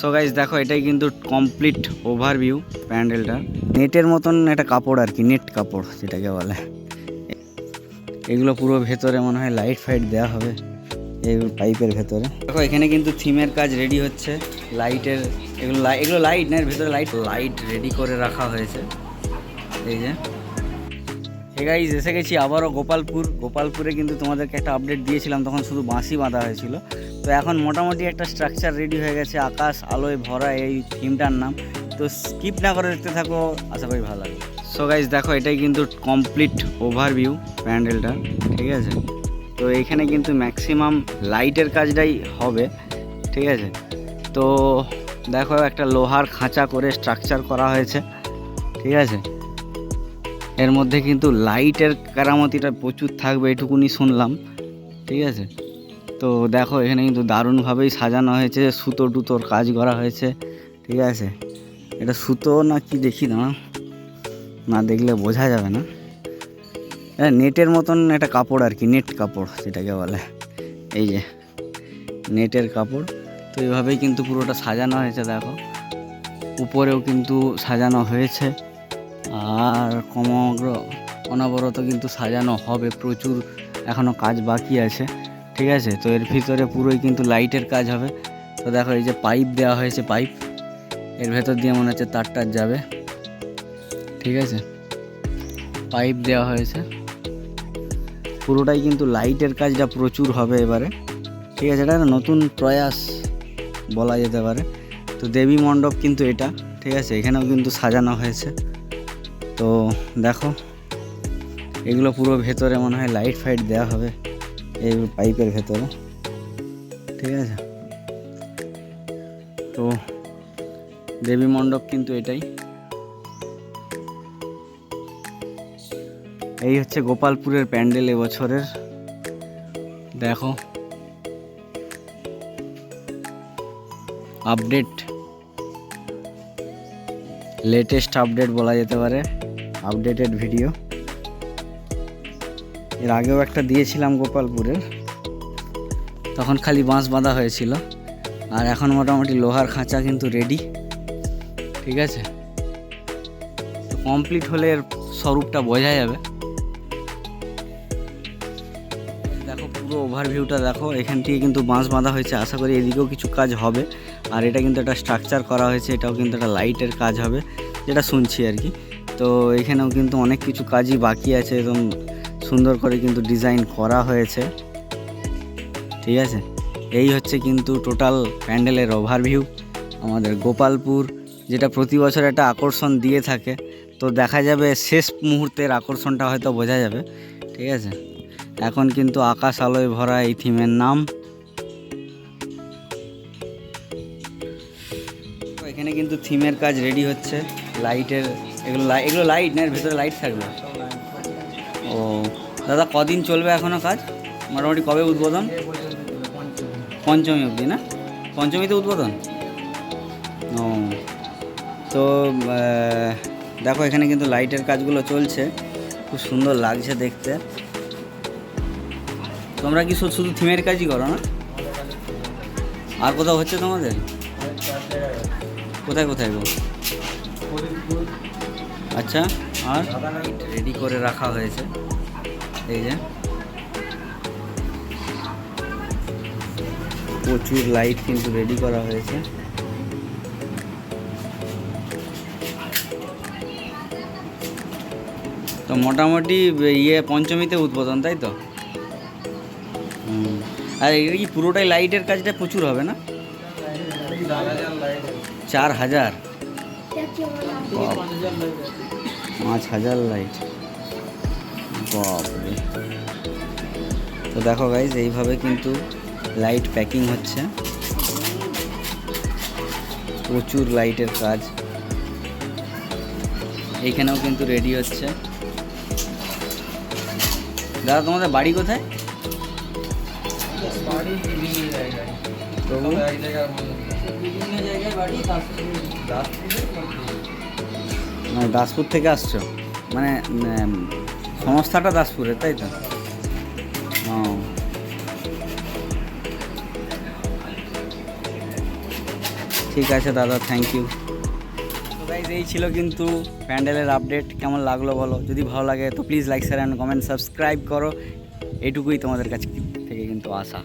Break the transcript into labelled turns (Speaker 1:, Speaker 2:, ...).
Speaker 1: So guys দেখো, এটাই কিন্তু কমপ্লিট ওভারভিউ প্যান্ডেলটা। নেটের মতন একটা কাপড় আর কি, নেট কাপড় যেটাকে বলে। এগুলো পুরো ভেতরে মনে হয় লাইট ফাইট দেওয়া হবে, এই পাইপের ভেতরে। দেখো, এখানে কিন্তু থিমের কাজ রেডি হচ্ছে। লাইটের এগুলো এগুলো লাইট না, এর ভেতরে লাইট লাইট রেডি করে রাখা হয়েছে। এই যে। হে গাইজ এসে গেছি আবারও গোপালপুর। গোপালপুরে কিন্তু তোমাদেরকে একটা আপডেট দিয়েছিলাম, তখন শুধু বাঁশি বাঁধা হয়েছিল। তো এখন মোটামুটি একটা স্ট্রাকচার রেডি হয়ে গেছে, আকাশ, আলোয় ভরা এই থিমটার নাম। তো স্কিপ না করে দেখতে থাকো, আশা করি ভালো লাগবে। সো গাইজ দেখো, এটাই কিন্তু কমপ্লিট ওভারভিউ প্যান্ডেলটা, ঠিক আছে? তো এইখানে কিন্তু ম্যাক্সিমাম লাইটের কাজটাই হবে, ঠিক আছে? তো দেখো, একটা লোহার খাঁচা করে স্ট্রাকচার করা হয়েছে, ঠিক আছে? এর মধ্যে কিন্তু লাইটের কারামতিটা প্রচুর থাকবে, এটুকুনি শুনলাম, ঠিক আছে? তো দেখো, এখানে কিন্তু দারুণভাবেই সাজানো হয়েছে, সুতো টুতোর কাজ করা হয়েছে, ঠিক আছে? এটা সুতো না কি দেখি না না দেখলে বোঝা যাবে না। এটা নেটের মতন একটা কাপড় আর কি, নেট কাপড় যেটাকে বলে। এই যে, নেটের কাপড়, তো এইভাবেই কিন্তু পুরোটা সাজানো হয়েছে, দেখো। উপরেও কিন্তু সাজানো হয়েছে, আর সমগ্র অনবরত কিন্তু সাজানো হবে, প্রচুর এখনও কাজ বাকি আছে। ঠিক আছে? তো এর ভিতরে পুরোই কিন্তু লাইটের কাজ হবে। তো দেখো এই যে পাইপ দেওয়া হয়েছে পাইপ। এর ভেতর দিয়ে মনে হচ্ছে তার টার যাবে। ঠিক আছে? পাইপ দেওয়া হয়েছে। পুরোটাই কিন্তু লাইটের কাজটা প্রচুর হবে এবারে। ঠিক আছে? এটা নতুন প্রয়াস বলা যেতে পারে। তো দেবী মণ্ডপ কিন্তু এটা। ঠিক আছে? এখানেও কিন্তু সাজানো হয়েছে। তো দেখো, এগুলো পুরো ভেতরে মনে হয় লাইট ফাইট দেওয়া হবে। এই পাইপের ভেতরে। ঠিক আছে? তো দেবী মণ্ডপ কিন্তু এটাই। এই হচ্ছে গোপালপুরের প্যান্ডেল এবছরের। দেখো। আপডেট। লেটেস্ট আপডেট বলা যেতে পারে। আপডেটেড ভিডিও এর আগেও একটা দিয়েছিলাম গোপালপুরের। তখন খালি বাঁশ বাঁধা হয়েছিল। আর এখন মোটামুটি লোহার খাঁচা কিন্তু রেডি ঠিক আছে? তো কমপ্লিট হলে এর স্বরূপটা বোঝা যাবে। দেখো, পুরো ওভারভিউটা দেখো। এখান থেকে কিন্তু বাঁশ বাঁধা হয়েছে। আশা করি এদিকেও কিছু কাজ হবে। আর এটা কিন্তু একটা স্ট্রাকচার করা হয়েছে। এটাও কিন্তু একটা লাইটের কাজ হবে। যেটা শুনছি আর কি। তো এখানেও কিন্তু অনেক কিছু কাজই বাকি আছে। একদম সুন্দর করে কিন্তু ডিজাইন করা হয়েছে। ঠিক আছে? এই হচ্ছে কিন্তু টোটাল প্যান্ডেলের ওভারভিউ আমাদের গোপালপুর, যেটা প্রতি বছর একটা আকর্ষণ দিয়ে থাকে। তো দেখা যাবে শেষ মুহূর্তের আকর্ষণটা হয়তো বোঝা যাবে। ঠিক আছে? এখন কিন্তু আকাশ আলোয় ভরা এই থিমের নাম। এখানে কিন্তু থিমের কাজ রেডি হচ্ছে। লাইটের, এগুলো এগুলো লাইট না, এর ভেতরে লাইট থাকবে। ও দাদা, কদিন চলবে এখনও কাজ? মোটামুটি কবে উদ্বোধন? পঞ্চমী অবধি, না? পঞ্চমীতে উদ্বোধন? ও। তো দেখো, এখানে কিন্তু লাইটের কাজগুলো চলছে। খুব সুন্দর লাগছে দেখতে। তোমরা কি শুধু থিমের কাজই করো, না? আর কোথাও হচ্ছে তোমাদের? কোথায় কোথায় গো? আচ্ছা আর? রেডি করে রাখা হয়েছে। এই যে। প্রচুর লাইট কিন্তু রেডি করা হয়েছে। তো মোটামুটি ইয়ে পঞ্চমীতে উদ্বোধন তাই তো। আর এটা কি পুরোটাই লাইটের কাজটা প্রচুর হবে না? চার হাজার। পাঁচ হাজার লাইট বাপরে তো দেখো গাইজ এইভাবে কিন্তু লাইট প্যাকিং হচ্ছে। প্রচুর লাইটের কাজ। এইখানেও কিন্তু রেডি হচ্ছে। দাদা, তোমাদের বাড়ি কোথায়? দাসপুর থেকে আসছো। মানে সংস্থাটা দাসপুরে, তাই তো? ঠিক আছে দাদা থ্যাংক ইউ এই ছিল কিন্তু প্যান্ডেলের আপডেট কেমন লাগল বলো? যদি ভালো লাগে, তো please like share and comment subscribe করো। এটুকুই তোমাদের কাছে থেকে কিন্তু আশা।